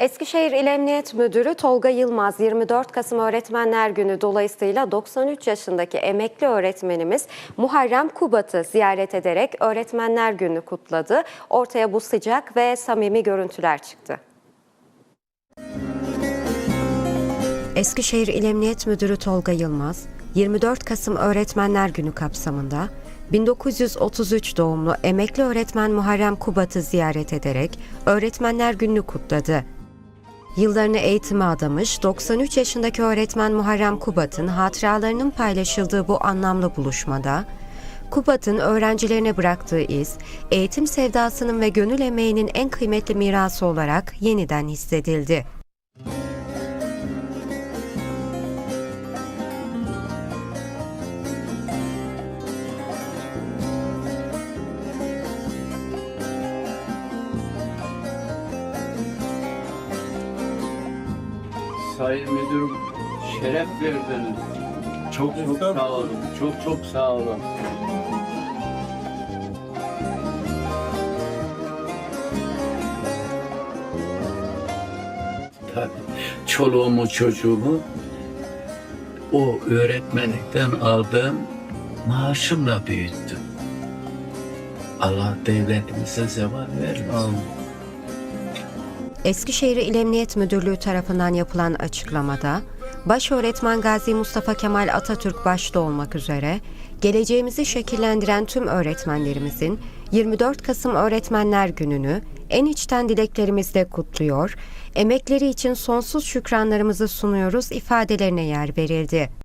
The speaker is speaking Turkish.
Eskişehir İl Emniyet Müdürü Tolga Yılmaz 24 Kasım Öğretmenler Günü dolayısıyla 93 yaşındaki emekli öğretmenimiz Muharrem Kubat'ı ziyaret ederek Öğretmenler Günü kutladı. Ortaya bu sıcak ve samimi görüntüler çıktı. Eskişehir İl Emniyet Müdürü Tolga Yılmaz, 24 Kasım Öğretmenler Günü kapsamında 1933 doğumlu emekli öğretmen Muharrem Kubat'ı ziyaret ederek Öğretmenler Günü'nü kutladı. Yıllarını eğitime adamış 93 yaşındaki öğretmen Muharrem Kubat'ın hatıralarının paylaşıldığı bu anlamlı buluşmada, Kubat'ın öğrencilerine bıraktığı iz, eğitim sevdasının ve gönül emeğinin en kıymetli mirası olarak yeniden hissedildi. Sayın Müdürüm şeref verdiniz. Çok çok sağ olun. Çok çok sağ olun. Tabii çoluğumu çocuğumu o öğretmenlikten aldığım maaşımla büyüttüm. Allah devletimize zeval vermesin. Eskişehir İl Emniyet Müdürlüğü tarafından yapılan açıklamada, Başöğretmen Gazi Mustafa Kemal Atatürk başta olmak üzere geleceğimizi şekillendiren tüm öğretmenlerimizin 24 Kasım Öğretmenler Günü'nü en içten dileklerimizle kutluyor, emekleri için sonsuz şükranlarımızı sunuyoruz ifadelerine yer verildi.